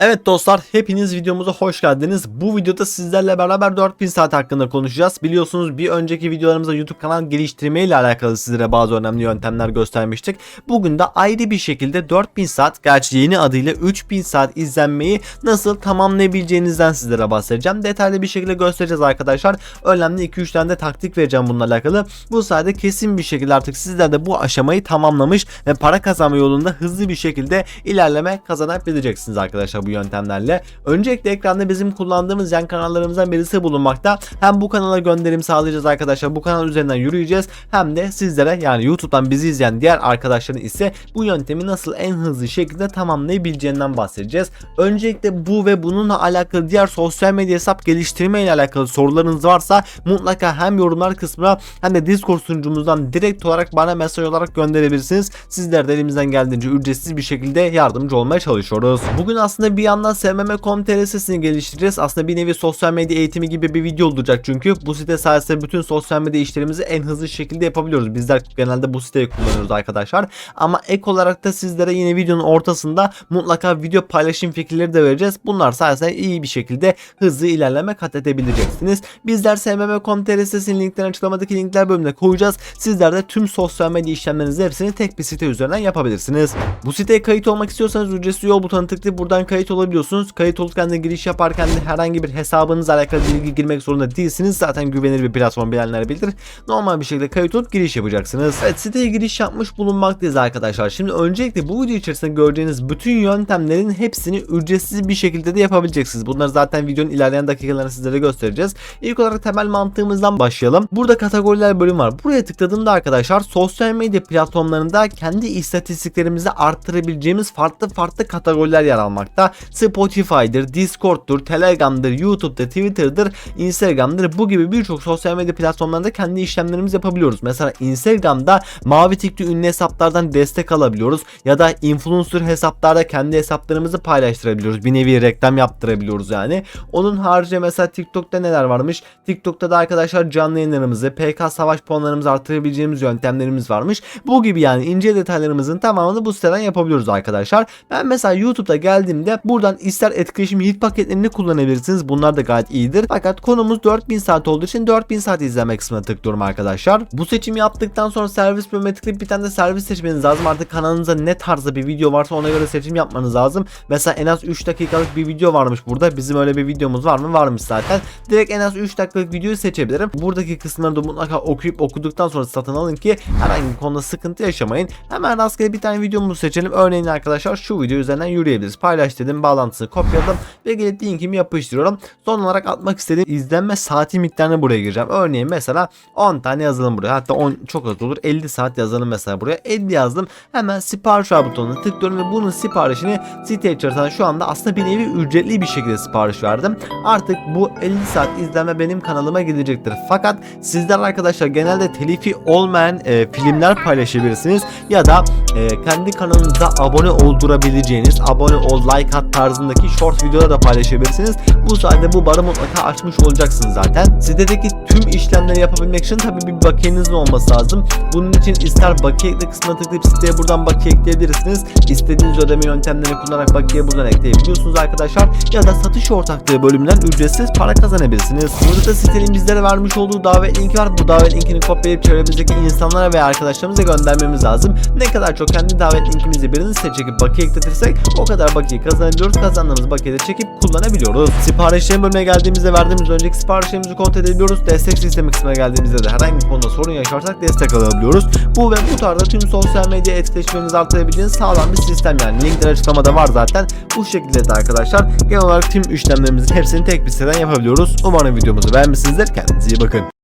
Evet dostlar hepiniz videomuza hoş geldiniz. Bu videoda sizlerle beraber 4000 saat hakkında konuşacağız. Biliyorsunuz bir önceki videolarımızda YouTube kanal geliştirme ile alakalı sizlere bazı önemli yöntemler göstermiştik. Bugün de ayrı bir şekilde 4000 saat gerçi yeni adıyla 3000 saat izlenmeyi nasıl tamamlayabileceğinizden sizlere bahsedeceğim. Detaylı bir şekilde göstereceğiz arkadaşlar. Önemli 2-3 tane de taktik vereceğim bununla alakalı. Bu sayede kesin bir şekilde artık sizler de bu aşamayı tamamlamış ve para kazanma yolunda hızlı bir şekilde ilerleme kazanabileceksiniz arkadaşlar bu yöntemlerle. Öncelikle ekranda bizim kullandığımız yan kanallarımızdan birisi bulunmakta. Hem bu kanala gönderim sağlayacağız arkadaşlar. Bu kanal üzerinden yürüyeceğiz. Hem de sizlere yani YouTube'dan bizi izleyen diğer arkadaşların ise bu yöntemi nasıl en hızlı şekilde tamamlayabileceğinden bahsedeceğiz. Öncelikle bu ve bununla alakalı diğer sosyal medya hesap geliştirme ile alakalı sorularınız varsa mutlaka hem yorumlar kısmına hem de Discord sunucumuzdan direkt olarak bana mesaj olarak gönderebilirsiniz. Sizler de elimizden geldiğince ücretsiz bir şekilde yardımcı olmaya çalışıyoruz. Bugün aslında bir yandan SMM.com.tr sitesini geliştireceğiz. Aslında bir nevi sosyal medya eğitimi gibi bir video olacak çünkü bu site sayesinde bütün sosyal medya işlerimizi en hızlı şekilde yapabiliyoruz. Bizler genelde bu siteyi kullanıyoruz arkadaşlar. Ama ek olarak da sizlere yine videonun ortasında mutlaka video paylaşım fikirleri de vereceğiz. Bunlar sayesinde iyi bir şekilde hızlı ilerleme kat edebileceksiniz. Bizler SMM.com.tr sitesinin linklerini açıklamadaki linkler bölümüne koyacağız. Sizler de tüm sosyal medya işlemlerinizi hepsini tek bir site üzerinden yapabilirsiniz. Bu siteye kayıt olmak istiyorsanız ücretsiz yol butonu tıklayıp buradan kayıt olabiliyorsunuz. Kayıt olurken de giriş yaparken de herhangi bir hesabınızla alakalı bilgi girmek zorunda değilsiniz. Zaten güvenilir bir platform bilenler bilir. Normal bir şekilde kayıt olup giriş yapacaksınız. Evet siteye giriş yapmış bulunmaktayız arkadaşlar. Şimdi öncelikle bu video içerisinde göreceğiniz bütün yöntemlerin hepsini ücretsiz bir şekilde de yapabileceksiniz. Bunları zaten videonun ilerleyen dakikalarında sizlere göstereceğiz. İlk olarak temel mantığımızdan başlayalım. Burada kategoriler bölüm var. Buraya tıkladığımda arkadaşlar sosyal medya platformlarında kendi istatistiklerimizi arttırabileceğimiz farklı farklı kategoriler yer almakta. Spotify'dır, Discord'dur, Telegram'dır, YouTube'da, Twitter'dır, Instagram'dır bu gibi birçok sosyal medya platformlarında kendi işlemlerimizi yapabiliyoruz. Mesela Instagram'da mavi tikli ünlü hesaplardan destek alabiliyoruz ya da influencer hesaplarda kendi hesaplarımızı paylaştırabiliyoruz. Bir nevi reklam yaptırabiliyoruz yani. Onun harici mesela TikTok'ta neler varmış? TikTok'ta da arkadaşlar canlı yayınlarımızı, PK savaş puanlarımızı artırabileceğimiz yöntemlerimiz varmış. Bu gibi yani ince detaylarımızın tamamını bu siteden yapabiliyoruz arkadaşlar. Ben mesela YouTube'da geldiğimde buradan ister etkileşim hit paketlerini kullanabilirsiniz. Bunlar da gayet iyidir. Fakat konumuz 4000 saat olduğu için 4000 saat izleme kısmına tıklıyorum arkadaşlar. Bu seçimi yaptıktan sonra servis bölümüne tıklayıp bir tane de servis seçmeniz lazım. Artık kanalınızda ne tarzda bir video varsa ona göre seçim yapmanız lazım. Mesela en az 3 dakikalık bir video varmış burada. Bizim öyle bir videomuz var mı? Varmış zaten. Direkt en az 3 dakikalık videoyu seçebilirim. Buradaki kısımları da mutlaka okuyup okuduktan sonra satın alın ki herhangi bir konuda sıkıntı yaşamayın. Hemen rastgele bir tane videomuzu seçelim. Örneğin arkadaşlar şu video üzerinden yürüyebiliriz. Paylaş dedim bağlantısını kopyaladım ve gelip linkimi yapıştırıyorum. Son olarak atmak istediğim izlenme saati miktarını buraya gireceğim. Örneğin mesela 10 tane yazalım buraya. Hatta 10 çok az olur. 50 saat yazalım mesela buraya. 50 yazdım. Hemen sipariş ver butonuna tıklıyorum ve bunun siparişini site içerisinde şu anda aslında bir nevi ücretli bir şekilde sipariş verdim. Artık bu 50 saat izlenme benim kanalıma gidecektir. Fakat sizler arkadaşlar genelde telifi olmayan e, filmler paylaşabilirsiniz ya da e, kendi kanalınıza abone oldurabileceğiniz abone ol like at tarzındaki short videolar da paylaşabilirsiniz. Bu sayede bu barı mutlaka açmış olacaksınız zaten. Sitedeki tüm işlemleri yapabilmek için tabii bir bakiyenizin olması lazım. Bunun için ister bakiye ekle kısmına tıklayıp siteye buradan bakiye ekleyebilirsiniz. İstediğiniz ödeme yöntemlerini kullanarak bakiye buradan ekleyebiliyorsunuz arkadaşlar. Ya da satış ortaklığı bölümünden ücretsiz para kazanabilirsiniz. Burada sitenin bizlere vermiş olduğu davet linki var. Bu davet linkini kopyalayıp çevremizdeki insanlara veya arkadaşlarımıza göndermemiz lazım. Ne kadar çok kendi davet linkimizi birini site çekip bakiye ekletirsek o kadar bakiye kazanabiliyoruz. Kazandığımız bakiyeleri çekip kullanabiliyoruz. Siparişlerin bölümüne geldiğimizde verdiğimiz önceki siparişlerimizi kontrol edebiliyoruz. Destek sistemi kısmına geldiğimizde de herhangi bir konuda sorun yaşarsak destek alabiliyoruz. Bu ve bu tarzda tüm sosyal medya etkileşimlerinizi artırabileceğiniz sağlam bir sistem yani. Linkler açıklamada var zaten. Bu şekilde de arkadaşlar genel olarak tüm işlemlerimizin hepsini tek bir siteden yapabiliyoruz. Umarım videomuzu beğenmişsinizdir. Kendinize iyi bakın.